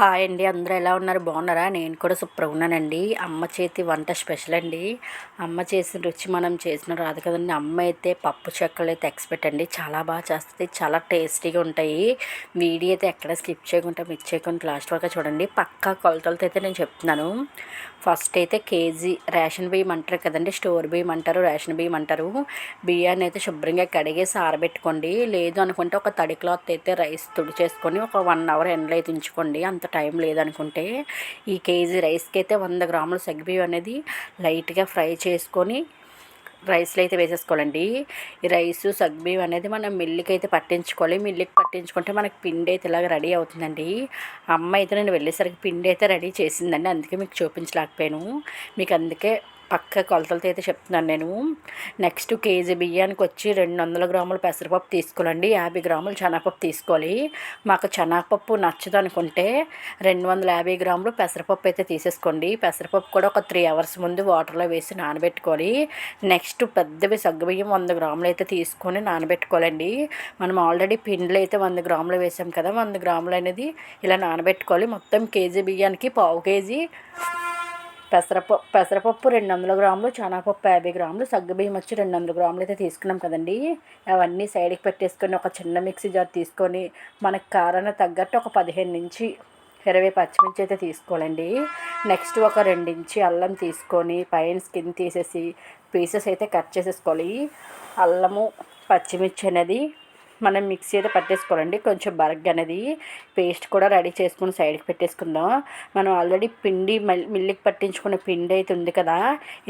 Hi అండి. అందరూ ఎలా ఉన్నారు? బాగున్నారా? నేను కూడా సూపర్గా ఉన్నానండి. అమ్మ చేతి వంట స్పెషల్ అండి. అమ్మ చేసిన రుచి మనం చేసిన రాదు కదండి. అమ్మ అయితే పప్పు చెక్కలు అయితే ఎక్స్పెక్ట్ అండి. చాలా బాగా చేస్తుంది. చాలా టేస్టీగా ఉంటాయి. వీడియో అయితే ఎక్కడ స్కిప్ చేయకుండా మిస్ చేయకుండా లాస్ట్ వరకు చూడండి. పక్కా కొలతలతో అయితే నేను చెప్తున్నాను. ఫస్ట్ అయితే కేజీ రేషన్ బియ్యం అంటారు కదండి. స్టోర్ బియ్యం అంటారు రేషన్ బియ్యం అంటారు. బియ్యాన్ని అయితే శుభ్రంగా కడిగేసి ఆరబెట్టుకోండి. లేదు అనుకుంటే ఒక తడి క్లాత్ అయితే రైస్ తుడిచేసుకొని ఒక వన్ అవర్ ఎండలో అయితే ఉంచుకోండి. అంత టైం లేదనుకుంటే ఈ కేజీ రైస్కి అయితే వంద గ్రాముల సగ్గుబియ్యం అనేది లైట్గా ఫ్రై చేసుకొని రైస్లో అయితే వేసేసుకోవాలండి. ఈ రైస్ సగ్బియ్యం అనేది మనం మిల్లుకి అయితే పట్టించుకోవాలి. మిల్లుకి పట్టించుకుంటే మనకి పిండి అయితే ఇలాగ రెడీ అవుతుందండి. అమ్మ అయితే నేను వెళ్ళేసరికి పిండి అయితే రెడీ చేసిందండి. అందుకే మీకు చూపించలేకపోయాను. మీకు అందుకే పక్క కొలతలతో అయితే చెప్తున్నాను నేను. నెక్స్ట్ కేజీ బియ్యానికి వచ్చి రెండు వందల గ్రాముల పెసరపప్పు తీసుకోవాలండి. యాభై గ్రాములు శనగపప్పు తీసుకోవాలి. మాకు శనగపప్పు నచ్చదు అనుకుంటే రెండు వందల యాభై గ్రాములు పెసరపప్పు అయితే తీసేసుకోండి. పెసరపప్పు కూడా ఒక త్రీ అవర్స్ ముందు వాటర్లో వేసి నానబెట్టుకోవాలి. నెక్స్ట్ పెద్దవి సగ్గుబియ్యం వంద గ్రాములు అయితే తీసుకొని నానబెట్టుకోవాలండి. మనం ఆల్రెడీ పిండిలు అయితే వంద గ్రాములు వేసాం కదా వంద గ్రాములు అనేది ఇలా నానబెట్టుకోవాలి. మొత్తం కేజీ బియ్యానికి పావు కేజీ పెసరపప్పు పెసరపప్పు రెండు వందల గ్రాములు చానాపప్పు యాభై గ్రాములు సగ్గుబియ్యం వచ్చి రెండు వందల గ్రాములు అయితే తీసుకున్నాం కదండి. అవన్నీ సైడ్కి పెట్టేసుకొని ఒక చిన్న మిక్సీ జార్ తీసుకొని మనకు కారాన్ని తగ్గట్టు ఒక పదిహేను నుంచి ఇరవై పచ్చిమిర్చి అయితే తీసుకోవాలండి. నెక్స్ట్ ఒక రెండించి అల్లం తీసుకొని పైన స్కిన్ తీసేసి పీసెస్ అయితే కట్ చేసేసుకోవాలి. అల్లము పచ్చిమిర్చి అనేది మనం మిక్సీ అయితే పట్టేసుకోవాలండి. కొంచెం బరగ్ అనేది పేస్ట్ కూడా రెడీ చేసుకుని సైడ్కి పెట్టేసుకుందాం. మనం ఆల్రెడీ పిండి మిల్లికి పట్టించుకున్న పిండి అయితే ఉంది కదా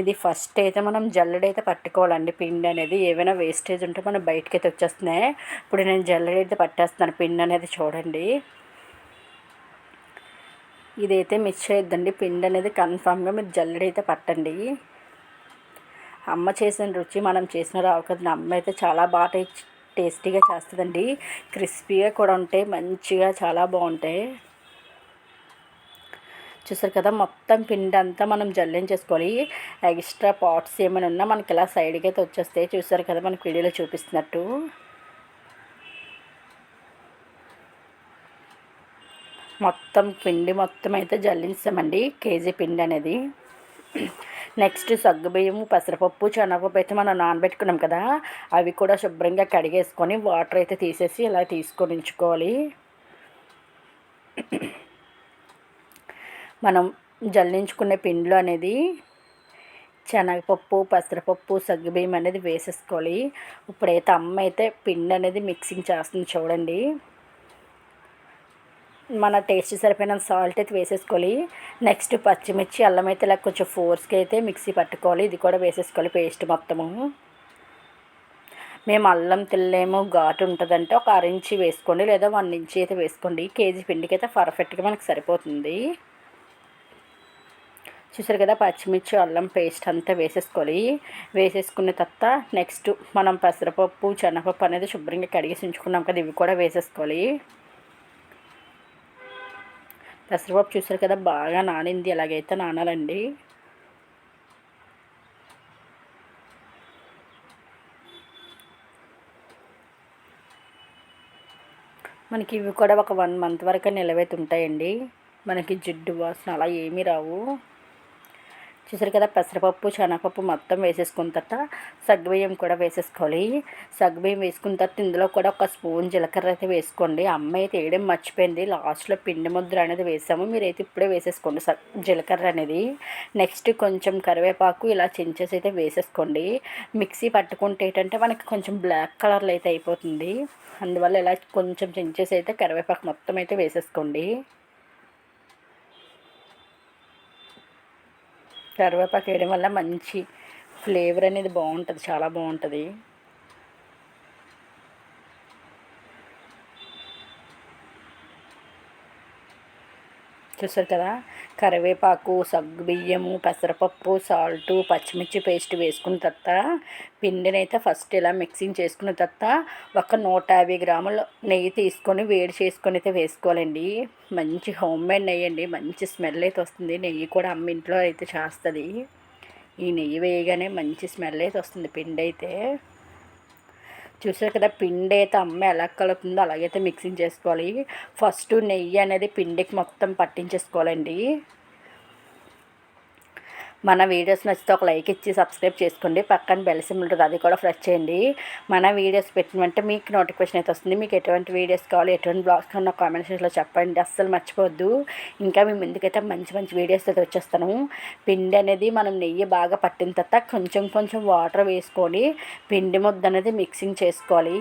ఇది ఫస్ట్ అయితే మనం జల్లెడైతే పట్టుకోవాలండి. పిండి అనేది ఏమైనా వేస్టేజ్ ఉంటే మనం బయటకి అయితే వచ్చేస్తున్నాయి. ఇప్పుడు నేను జల్లెడైతే పట్టేస్తున్నాను పిండి అనేది చూడండి. ఇదైతే మిక్స్ చేయొద్దండి. పిండి అనేది కన్ఫామ్గా మీరు జల్లెడైతే పట్టండి. అమ్మ చేసిన రుచి మనం చేసిన రావు కదా అమ్మ అయితే చాలా బాగా టేస్టీగా చేస్తుందండి. క్రిస్పీగా కూడా ఉంటాయి. మంచిగా చాలా బాగుంటాయి. చూసారు కదా మొత్తం పిండి అంతా మనం జల్లించేసుకోవాలి ఎక్స్ట్రా పాట్స్ ఏమైనా ఉన్నా మనకి ఇలా సైడ్కి అయితే వచ్చేస్తాయి. చూసారు కదా మనకి వీడియోలో చూపిస్తున్నట్టు. మొత్తం పిండి మొత్తం అయితే జల్లించామండి కేజీ పిండి అనేది. నెక్స్ట్ సగ్గుబియ్యము పెసరపప్పు శనగపప్పు అయితే మనం నానబెట్టుకున్నాం కదా అవి కూడా శుభ్రంగా కడిగేసుకొని వాటర్ అయితే తీసేసి ఇలా తీసుకొని ఉంచుకోవాలి మనం జల్లించుకునే పిండిలో అనేది శనగపప్పు పెసరపప్పు సగ్గుబియ్యం అనేది వేసేసుకోవాలి. ఇప్పుడైతే అమ్మ అయితే పిండి అనేది మిక్సింగ్ చేస్తుంది చూడండి. మన టేస్ట్ సరిపోయిన సాల్ట్ అయితే వేసేసుకోవాలి. నెక్స్ట్ పచ్చిమిర్చి అల్లం అయితే ఇలా కొంచెం ఫోర్స్కి అయితే మిక్సీ పట్టుకోవాలి. ఇది కూడా వేసేసుకోవాలి పేస్ట్ మొత్తము. మేము అల్లం తిల్లేమో ఘాటు ఉంటుందంటే ఒక అరించి వేసుకోండి లేదా వన్ ఇంచి అయితే వేసుకోండి. కేజీ పిండికి అయితే పర్ఫెక్ట్గా మనకు సరిపోతుంది. చూసారు కదా పచ్చిమిర్చి అల్లం పేస్ట్ అంతా వేసేసుకోవాలి. వేసేసుకున్న తర్వాత నెక్స్ట్ మనం పెసరపప్పు శనగపప్పు అనేది శుభ్రంగా కడిగేసి ఉంచుకున్నాం కదా ఇవి కూడా వేసేసుకోవాలి. పెసరపప్పు చూసారు కదా బాగా నానింది. ఎలాగైతే నానాలండి. మనకి ఇవి కూడా ఒక వన్ మంత్ వరకు నిలవైతే ఉంటాయండి. మనకి జిడ్డు వాసన అలా ఏమీ రావు. చూసారు కదా పెసరపప్పు శనగపప్పు మొత్తం వేసేసుకున్న తర్వాత సగ్గుబియ్యం కూడా వేసేసుకోవాలి. సగ్గుబియ్యం వేసుకున్న తర్వాత ఇందులో కూడా ఒక స్పూన్ జీలకర్ర అయితే వేసుకోండి. అమ్మ అయితే వేయడం మర్చిపోయింది. లాస్ట్లో పిండి ముద్ర అనేది వేసాము. మీరైతే ఇప్పుడే వేసేసుకోండి జీలకర్ర అనేది. నెక్స్ట్ కొంచెం కరివేపాకు ఇలా చించేసి అయితే వేసేసుకోండి. మిక్సీ పట్టుకుంటే ఏంటంటే మనకి కొంచెం బ్లాక్ కలర్లో అయితే అయిపోతుంది. అందువల్ల ఇలా కొంచెం చించేసి అయితే కరివేపాకు మొత్తం అయితే వేసేసుకోండి. కరివేపాకు వేయడం వల్ల మంచి ఫ్లేవర్ అనేది బాగుంటుంది చాలా బాగుంటుంది. చూసారు కదా? కరివేపాకు సగ్గుబియ్యము పెసరపప్పు సాల్టు పచ్చిమిర్చి పేస్ట్ వేసుకున్న తర్వాత పిండిని అయితే ఫస్ట్ ఇలా మిక్సింగ్ చేసుకున్న తర్వాత ఒక నూట యాభై గ్రాముల నెయ్యి తీసుకొని వేడి చేసుకొని అయితే వేసుకోవాలండి. మంచి హోమ్ మేడ్ నెయ్యి అండి మంచి స్మెల్ అయితే వస్తుంది నెయ్యి కూడా అమ్మ ఇంట్లో అయితే చేస్తుంది. ఈ నెయ్యి వేయగానే మంచి స్మెల్ అయితే వస్తుంది పిండి అయితే. చూసారు కదా పిండి అయితే అమ్మ ఎలా కలుపుతుందో అలాగైతే మిక్సింగ్ చేసుకోవాలి. ఫస్ట్ నెయ్యి అనేది పిండికి మొత్తం పట్టించేసుకోవాలండి. మన వీడియోస్ నచ్చితే ఒక లైక్ ఇచ్చి సబ్స్క్రైబ్ చేసుకోండి. పక్కన బెల్ సిమ్ ఉంటుంది అది కూడా ప్రెస్ చేయండి. మన వీడియోస్ పెట్టిన వెంటనే మీకు నోటిఫికేషన్ అయితే వస్తుంది. మీకు ఎటువంటి వీడియోస్ కావాలి ఎటువంటి బ్లాగ్స్ కావాలి కామెంట్ సెక్షన్లో చెప్పండి. అస్సలు మర్చిపోవద్దు. ఇంకా మేము ముందుకైతే మంచి మంచి వీడియోస్ అయితే వచ్చేస్తాను. పిండి అనేది మనం నెయ్యి బాగా పట్టిన తర్వాత కొంచెం కొంచెం వాటర్ వేసుకొని పిండి ముద్ద అనేది మిక్సింగ్ చేసుకోవాలి.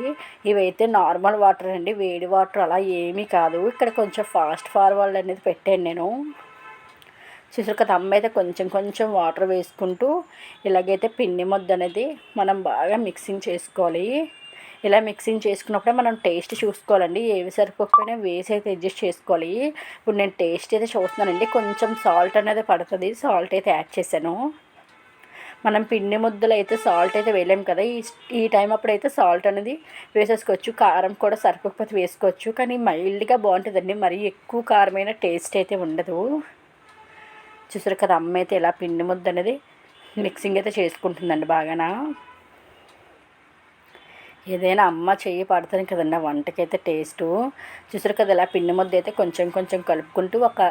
ఇవైతే నార్మల్ వాటర్ అండి వేడి వాటర్ అలా ఏమీ కాదు. ఇక్కడ కొంచెం ఫాస్ట్ ఫార్వర్డ్ అనేది పెట్టాను నేను. చూసారు కదా అమ్మ అయితే కొంచెం కొంచెం వాటర్ వేసుకుంటూ ఇలాగైతే పిండి ముద్ద అనేది మనం బాగా మిక్సింగ్ చేసుకోవాలి. ఇలా మిక్సింగ్ చేసుకున్నప్పుడే మనం టేస్ట్ చూసుకోవాలండి. ఏవి సరిపోకపోయినా వేసి అయితే అడ్జస్ట్ చేసుకోవాలి. ఇప్పుడు నేను టేస్ట్ అయితే చూస్తున్నానండి. కొంచెం సాల్ట్ అనేది పడుతుంది. సాల్ట్ అయితే యాడ్ చేశాను. మనం పిండి ముద్దలు అయితే సాల్ట్ అయితే వేయలేము కదా. ఈ ఈ టైం అప్పుడైతే సాల్ట్ అనేది వేసేసుకోవచ్చు. కారం కూడా సరిపోకపోతే వేసుకోవచ్చు. కానీ మైల్డ్గా బాగుంటుందండి. మరీ ఎక్కువ కారమైన టేస్ట్ అయితే ఉండదు. చూసారు కదా అమ్మ అయితే ఇలా పిండి ముద్ద అనేది మిక్సింగ్ అయితే చేసుకుంటుందండి బాగానా. ఏదైనా అమ్మ చెయ్యి పడుతుంది కదండి ఆ వంటకైతే టేస్టు. చూసారు కదా ఇలా పిండి ముద్ద అయితే కొంచెం కొంచెం కలుపుకుంటూ ఒక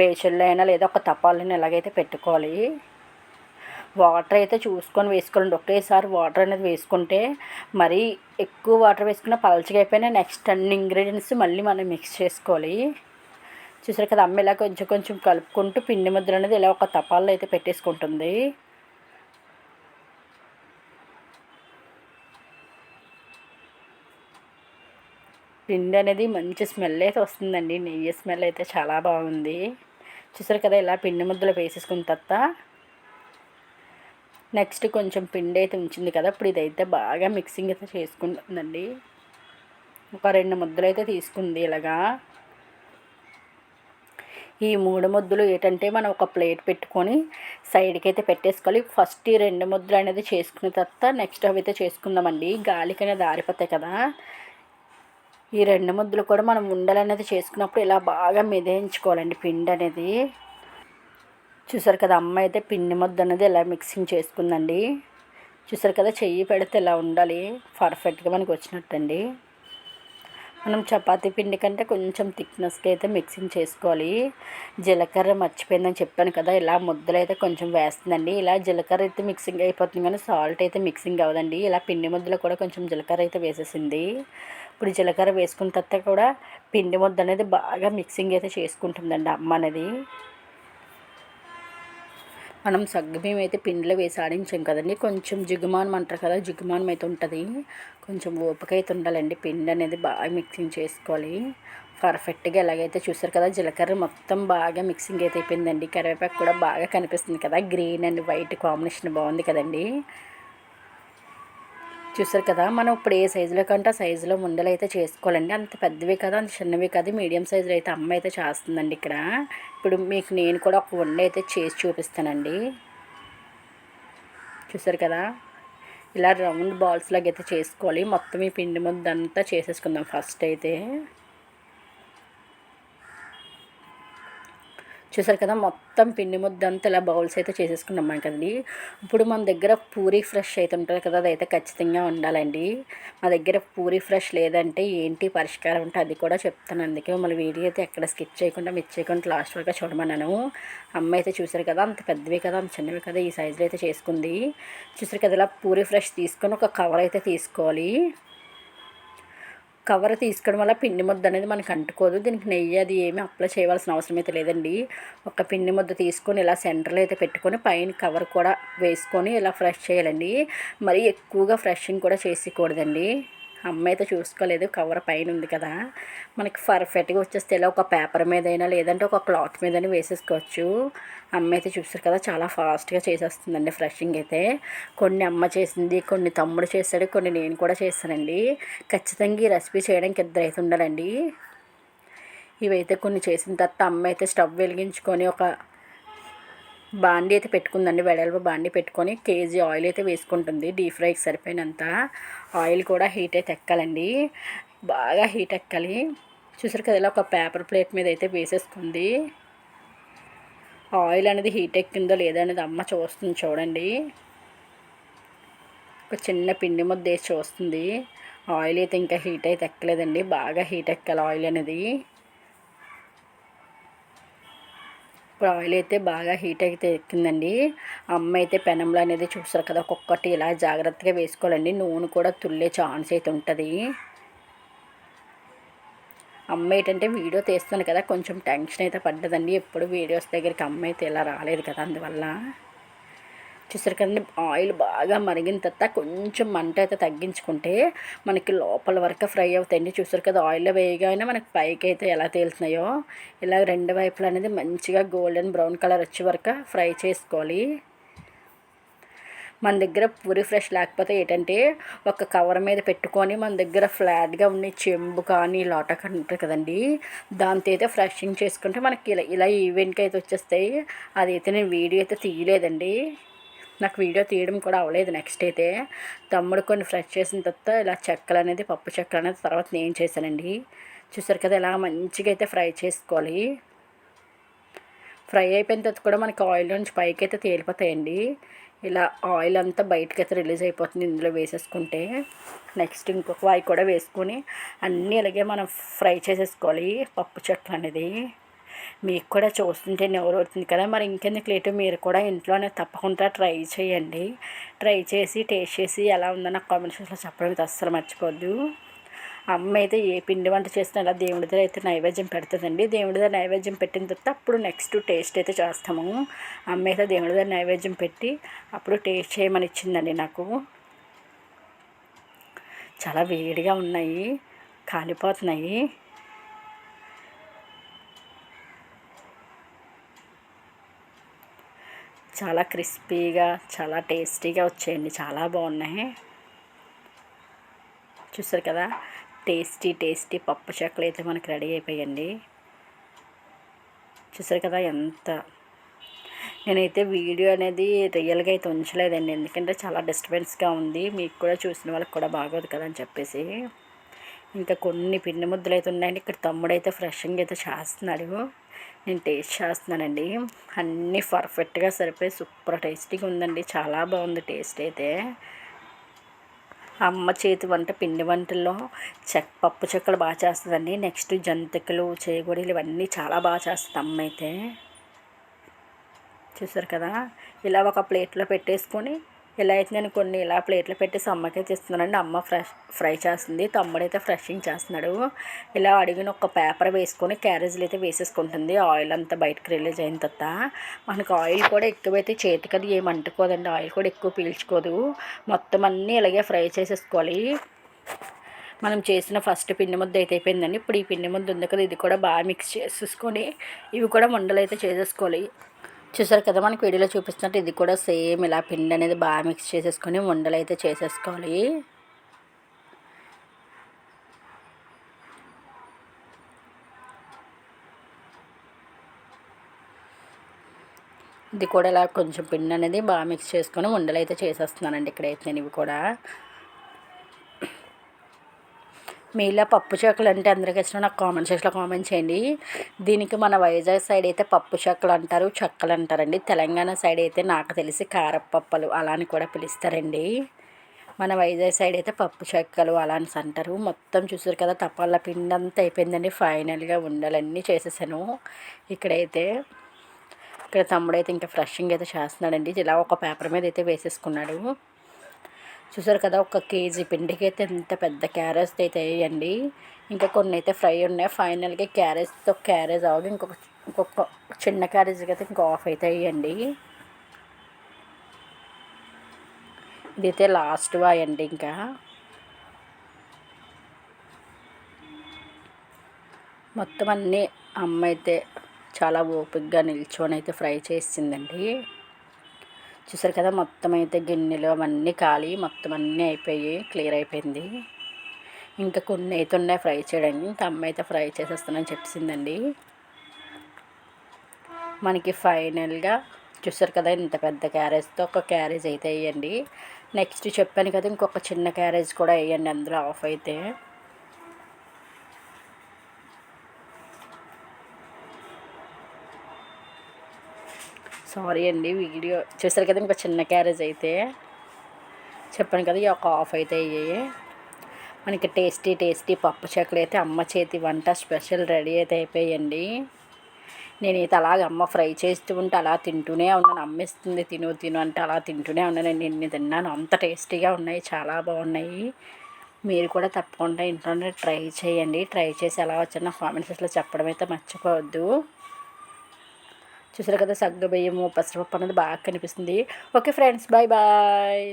బేషన్లో అయినా లేదా ఒక తపాలని ఎలాగైతే పెట్టుకోవాలి. వాటర్ అయితే చూసుకొని వేసుకోవాలండి. ఒకేసారి వాటర్ అనేది వేసుకుంటే మరీ ఎక్కువ వాటర్ వేసుకున్న పలచగా అయిపోయినా నెక్స్ట్ అన్ని ఇంగ్రీడియంట్స్ మళ్ళీ మనం మిక్స్ చేసుకోవాలి. చూసారు కదా అమ్మ ఇలా కొంచెం కొంచెం కలుపుకుంటూ పిండి ముద్ర అనేది ఇలా ఒక తపాల్లో అయితే పెట్టేసుకుంటుంది. పిండి అనేది మంచి స్మెల్ అయితే వస్తుందండి. నెయ్యి స్మెల్ అయితే చాలా బాగుంది. చూసారు కదా ఇలా పిండి ముద్దలు వేసేసుకున్న తర్వాత నెక్స్ట్ కొంచెం పిండి అయితే ఉంచింది కదా ఇప్పుడు ఇదైతే బాగా మిక్సింగ్ అయితే చేసుకుంటుందండి. ఒక రెండు ముద్దలు అయితే తీసుకుంది ఇలాగా. ఈ మూడు ముద్దలు ఏంటంటే మనం ఒక ప్లేట్ పెట్టుకొని సైడ్కి అయితే పెట్టేసుకోవాలి. ఫస్ట్ ఈ రెండు ముద్దలు అనేది చేసుకున్న తర్వాత నెక్స్ట్ అవి అయితే చేసుకుందామండి. గాలికి అనేది ఆరిపోతాయి కదా. ఈ రెండు ముద్దలు కూడా మనం ఉండలు అనేది చేసుకున్నప్పుడు ఇలా బాగా మెదేయించుకోవాలండి పిండి అనేది. చూసారు కదా అమ్మ అయితే పిండి ముద్ద అనేది ఇలా మిక్సింగ్ చేసుకుందండి. చూసారు కదా చెయ్యి పెడితే ఇలా ఉండాలి. పర్ఫెక్ట్గా మనకు వచ్చినట్టండి. మనం చపాతీ పిండి కంటే కొంచెం థిక్నెస్కి అయితే మిక్సింగ్ చేసుకోవాలి. జీలకర్ర మర్చిపోయిందని చెప్పాను కదా ఇలా ముద్దలు అయితే కొంచెం వేస్తుందండి. ఇలా జీలకర్ర అయితే మిక్సింగ్ అయిపోతుంది కానీ సాల్ట్ అయితే మిక్సింగ్ అవ్వదండి. ఇలా పిండి ముద్దలు కూడా కొంచెం జీలకర్ర అయితే వేసేసింది. ఇప్పుడు జీలకర్ర వేసుకున్న తర్వాత కూడా పిండి ముద్ద అనేది బాగా మిక్సింగ్ అయితే చేసుకుంటుందండి అమ్మ అనేది. మనం సగ్గుబియ్యం అయితే పిండిలో వేసి ఆడించాం కదండి. కొంచెం జిగుమానం అంటారు కదా జిగుమానం అయితే ఉంటుంది. కొంచెం ఓపిక అయితే ఉండాలండి. పిండి అనేది బాగా మిక్సింగ్ చేసుకోవాలి. పర్ఫెక్ట్గా ఎలాగైతే చూసారు కదా జీలకర్ర మొత్తం బాగా మిక్సింగ్ అయితే అయిపోయిందండి. కరివేపాకు కూడా బాగా కనిపిస్తుంది కదా గ్రీన్ అండ్ వైట్ కాంబినేషన్ బాగుంది కదండి. చూసారు కదా మనం ఇప్పుడు ఏ సైజులో కంటే ఆ సైజులో ముందలు అయితే చేసుకోవాలండి. అంత పెద్దవి కదా అంత చిన్నవి కదా మీడియం సైజులో అయితే అమ్మ అయితే చేస్తుందండి ఇక్కడ. ఇప్పుడు మీకు నేను కూడా ఒక వండ అయితే చేసి చూపిస్తానండి. చూసారు కదా ఇలా రౌండ్ బాల్స్ లాగా అయితే చేసుకోవాలి. మొత్తం ఈ పిండి ముద్ద అంతా చేసేసుకుందాం ఫస్ట్ అయితే. చూసారు కదా మొత్తం పిండి ముద్ద అంతా ఇలా బౌల్స్ అయితే చేసేసుకున్నాం కదండి. ఇప్పుడు మన దగ్గర పూరి ఫ్రెష్ అయితే ఉంటుంది కదా అదైతే ఖచ్చితంగా ఉండాలండి. మా దగ్గర పూరి ఫ్రెష్ లేదంటే ఏంటి పరిష్కారం ఉంటే అది కూడా చెప్తాను. అందుకే మళ్ళీ వీడియో అయితే ఎక్కడ స్కిప్ చేయకుండా మిస్ చేయకుండా లాస్ట్ వరకు చూడమన్నాను. అమ్మ అయితే చూసారు కదా అంత పెద్దవి కదా అంత చిన్నవి కదా ఈ సైజులో అయితే చేసుకుంది. చూసారు కదా ఇలా పూరి ఫ్రెష్ తీసుకొని ఒక కవర్ అయితే తీసుకోవాలి. కవర్ తీసుకోవడం వల్ల పిండి ముద్ద అనేది మనకు అంటుకోదు. దీనికి నెయ్యి అది ఏమీ అప్లై చేయవలసిన అవసరం అయితే లేదండి. ఒక పిండి ముద్ద తీసుకొని ఇలా సెంటర్లో అయితే పెట్టుకొని పైన కవర్ కూడా వేసుకొని ఇలా ఫ్రెష్ చేయాలండి. మరీ ఎక్కువగా ఫ్రెషింగ్ కూడా చేసేయకూడదండి అమ్మ అయితే చూసుకోలేదు కవర్ పైన ఉంది కదా. మనకి పర్ఫెక్ట్గా వచ్చేస్తే ఇలా ఒక పేపర్ మీదైనా లేదంటే ఒక క్లాత్ మీదైనా వేసేసుకోవచ్చు. అమ్మ అయితే చూస్తారు కదా చాలా ఫాస్ట్గా చేసేస్తుందండి ఫ్రెషింగ్ అయితే. కొన్ని అమ్మ చేసింది కొన్ని తమ్ముడు చేస్తాడు కొన్ని నేను కూడా చేస్తానండి. ఖచ్చితంగా ఈ రెసిపీ చేయడానికి ఇద్దరు అయితే ఉండాలండి. ఇవైతే కొన్ని చేసిన తర్వాత అమ్మ అయితే స్టవ్ వెలిగించుకొని ఒక బాండీ అయితే పెట్టుకుందండి. వెడల్పు బాండీ పెట్టుకొని కేజీ ఆయిల్ అయితే వేసుకుంటుంది. డీప్ ఫ్రైకి సరిపోయినంత ఆయిల్ కూడా హీట్ అయితే ఎక్కాలండి బాగా హీట్ ఎక్కాలి. చూసారు కదా ఇలా ఒక పేపర్ ప్లేట్ మీద అయితే వేసేసుకుంది. ఆయిల్ అనేది హీట్ ఎక్కిందో లేదో అనేది అమ్మ చూస్తుంది చూడండి. ఒక చిన్న పిండి ముద్ద వేసి చూస్తుంది. ఆయిల్ అయితే ఇంకా హీట్ అయితే ఎక్కలేదండి. బాగా హీట్ ఎక్కాలి ఆయిల్ అనేది. ఇప్పుడు ఆయిల్ అయితే బాగా హీట్ అయితే ఎక్కిందండి. అమ్మ అయితే పెనంలో అనేది చూస్తారు కదా ఒక్కొక్కటి ఇలా జాగ్రత్తగా వేసుకోవాలండి. నూనె కూడా తుల్లే ఛాన్స్ అయితే ఉంటుంది. అమ్మ ఏంటంటే వీడియో తీస్తాను కదా కొంచెం టెన్షన్ అయితే పడ్డదండి. ఎప్పుడు వీడియోస్ దగ్గరికి అమ్మ అయితే ఇలా రాలేదు కదా అందువల్ల. చూసారు కదండి? ఆయిల్ బాగా మరిగిన తర్వాత కొంచెం మంట అయితే తగ్గించుకుంటే మనకి లోపల వరకు ఫ్రై అవుతాయండి. చూసారు కదా ఆయిల్లో వేయగానే మనకి పైకి అయితే ఎలా తేలుతున్నాయో. ఇలా రెండు వైపులు అనేది మంచిగా గోల్డెన్ బ్రౌన్ కలర్ వచ్చే వరకు ఫ్రై చేసుకోవాలి. మన దగ్గర పూరి ఫ్రెష్ లేకపోతే ఏంటంటే ఒక కవర్ మీద పెట్టుకొని మన దగ్గర ఫ్లాట్గా ఉండే చెంబు కానీ లోట కానీ ఉంటుంది కదండి. దాంతో అయితే ఫ్రెషింగ్ చేసుకుంటే మనకి ఇలా ఇలా ఈవెంట్కి అయితే వచ్చేస్తాయి. అదైతే నేను వీడియో అయితే తీయలేదండి. నాకు వీడియో తీయడం కూడా అవ్వలేదు నెక్స్ట్ అయితే. తమ్ముడు కొన్ని ఫ్రెష్ చేసిన తర్వాత ఇలా చెక్కలు అనేది పప్పు చెక్కలు అనేది తర్వాత నేను చేశానండి. చూసారు కదా ఇలా మంచిగా అయితే ఫ్రై చేసుకోవాలి. ఫ్రై అయిపోయిన తర్వాత కూడా మనకి ఆయిల్ నుంచి పైకి అయితే తేలిపోతాయండి. ఇలా ఆయిల్ అంతా బయటకి అయితే రిలీజ్ అయిపోతుంది ఇందులో వేసేసుకుంటే. నెక్స్ట్ ఇంకొక వాయి కూడా వేసుకొని అన్నీ అలాగే మనం ఫ్రై చేసేసుకోవాలి పప్పు చెట్లు అనేది. మీకు కూడా చూస్తుంటే నెవరు అవుతుంది కదా. మరి ఇంకెందుకు లేటు? మీరు కూడా ఇంట్లోనే తప్పకుండా ట్రై చేయండి. ట్రై చేసి టేస్ట్ చేసి ఎలా ఉందో నాకు కామెంట్ సెక్షన్లో చెప్పడం అయితే అస్సలు మర్చిపోద్దు. అమ్మ అయితే ఏ పిండి వంట చేసినా అలా దేవుడి దగ్గర అయితే నైవేద్యం పెడుతుందండి. దేవుడి దగ్గర నైవేద్యం పెట్టిన తర్వాత అప్పుడు నెక్స్ట్ టేస్ట్ అయితే చేస్తాము. అమ్మ అయితే దేవుడి దగ్గర నైవేద్యం పెట్టి అప్పుడు టేస్ట్ చేయమని ఇచ్చిందండి నాకు. చాలా వేడిగా ఉన్నాయి. కాలిపోతున్నాయి. చాలా క్రిస్పీగా చాలా టేస్టీగా వచ్చాయండి. చాలా బాగున్నాయి. చూసారు కదా? టేస్టీ టేస్టీ పప్పు చెక్కలు అయితే మనకు రెడీ అయిపోయాయండి. చూసారు కదా ఎంత? నేనైతే వీడియో అనేది రియల్గా అయితే ఉంచలేదండి. ఎందుకంటే చాలా డిస్టర్బెన్స్గా ఉంది. మీకు కూడా చూసిన వాళ్ళకి కూడా బాగోదు కదా అని చెప్పేసి. ఇంకా కొన్ని పిండి ముద్దలు అయితే ఉన్నాయండి. ఇక్కడ తమ్ముడైతే ఫ్రెషింగ్ అయితే చేస్తున్నాడు. నేను టేస్ట్ చేస్తున్నానండి. అన్నీ పర్ఫెక్ట్గా సరిపోయి సూపర్ టేస్టీగా ఉందండి. చాలా బాగుంది టేస్ట్ అయితే. అమ్మ చేతి వంట పిండి వంటల్లో చెక్ పప్పు చెక్కలు బాగా చేస్తుందండి. నెక్స్ట్ జంతికలు చేగుడీలు ఇవన్నీ చాలా బాగా చేస్తుంది అమ్మ అయితే. చూసారు కదా? ఇలా ఒక ప్లేట్లో పెట్టేసుకొని ఇలా అయితే నేను కొన్ని ఇలా ప్లేట్లు పెట్టి అమ్మకే తెస్తున్నానండి అమ్మ ఫ్రెష్ ఫ్రై చేస్తుంది. తమ్ముడైతే ఫ్రెషింగ్ చేస్తున్నాడు. ఇలా అడిగిన ఒక పేపర్ వేసుకొని క్యారేజీలు అయితే వేసేసుకుంటుంది. ఆయిల్ అంతా బయటకు రిలీజ్ అయిన తర్వాత మనకు ఆయిల్ కూడా ఎక్కువైతే చేతికి అది ఏం అంటుకోదండి. ఆయిల్ కూడా ఎక్కువ పీల్చుకోదు. మొత్తం అన్నీ ఇలాగే ఫ్రై చేసేసుకోవాలి. మనం చేసిన ఫస్ట్ పిండి ముద్ద అయితే అయిపోయిందండి. ఇప్పుడు ఈ పిండి ముద్ద ఉంది కదా ఇది కూడా బాగా మిక్స్ చేసేసుకొని ఇవి కూడా మండలు అయితే చేసేసుకోవాలి. చూసారు కదా మనకి వీడియోలో చూపిస్తున్నట్టు ఇది కూడా సేమ్ ఇలా పిండి అనేది బాగా మిక్స్ చేసేసుకొని ఉండలు అయితే చేసేసుకోవాలి. ఇది కూడా ఇలా కొంచెం పిండి అనేది బాగా మిక్స్ చేసుకొని ఉండలు అయితే చేసేస్తున్నానండి ఇక్కడైతే నేను ఇవి కూడా. మీలో పప్పు చెక్కలు అంటే అందరికీ ఇష్టం. నాకు కామెంట్ సెక్షన్లో కామెంట్ చేయండి. దీనికి మన వైజాగ్ సైడ్ అయితే పప్పు చెక్కలు అంటారు చెక్కలు అంటారండి. తెలంగాణ సైడ్ అయితే నాకు తెలిసి కారపప్పలు అలా అని కూడా పిలుస్తారండి. మన వైజాగ్ సైడ్ అయితే పప్పు చెక్కలు అలా అని అంటారు. మొత్తం చూసారు కదా తపాల పిండి అంతా అయిపోయిందండి. ఫైనల్గా ఉండాలన్నీ చేసేసాను. ఇక్కడైతే ఇక్కడ తమ్ముడైతే ఇంకా ఫ్రెషింగ్ అయితే చేస్తున్నాడండి. ఇలా ఒక పేపర్ మీద అయితే వేసేసుకున్నాడు. చూసారు కదా ఒక కేజీ పిండికి అయితే ఎంత పెద్ద క్యారేజ్ అయితే వేయండి. ఇంకా కొన్ని అయితే ఫ్రై ఉన్నాయి. ఫైనల్గా క్యారెట్స్తో క్యారేజ్ అవ్వదు ఇంకొక ఇంకొక చిన్న క్యారేజ్కి అయితే ఇంకో ఆఫ్ అయితే వేయండి. ఇదైతే లాస్ట్ వాయండి ఇంకా. మొత్తం అన్నీ అమ్మ అయితే చాలా ఓపికగా నిల్చొని అయితే ఫ్రై చేసిందండి. చూసారు కదా మొత్తం అయితే గిన్నెలు అవన్నీ ఖాళీ మొత్తం అన్నీ అయిపోయి క్లియర్ అయిపోయింది. ఇంకా కొన్ని అయితే ఉన్నాయి ఫ్రై చేయడానికి ఇంకా అమ్మ అయితే ఫ్రై చేసేస్తానని చెప్పిందండి మనకి ఫైనల్గా చూసారు కదా ఇంత పెద్ద క్యారేజ్తో ఒక క్యారేజ్ అయితే వేయండి. నెక్స్ట్ చెప్పాను కదా ఇంకొక చిన్న క్యారేజ్ కూడా వేయండి అందులో ఆఫ్ అయితే. సారీ అండి వీడియో చూసారు కదా ఇంకా చిన్న క్యారేజ్ అయితే. చెప్పాను కదా ఈ ఒక ఆఫ్ అయితే అయ్యాయి మనకి టేస్టీ టేస్టీ పప్పు చెక్కలు అయితే అమ్మ చేతి వంట స్పెషల్ రెడీ అయితే అయిపోయాయండి నేనైతే అలాగ అమ్మ ఫ్రై చేస్తూ ఉంటే అలా తింటూనే ఉన్నాను అమ్మిస్తుంది తిను తిను అంటే అలా తింటూనే ఉన్నానండి ఎన్ని తిన్నాను అంత టేస్టీగా ఉన్నాయి చాలా బాగున్నాయి. మీరు కూడా తప్పకుండా ఇంట్లోనే ట్రై చేయండి. ట్రై చేసి ఎలా వచ్చినా కామెంట్ సెక్షన్లో చెప్పడం అయితే మర్చిపోవద్దు. చూసారు కదా సగ్గు బియ్యము పెసరపప్పు అనేది బాగా కనిపిస్తుంది. Okay friends bye bye.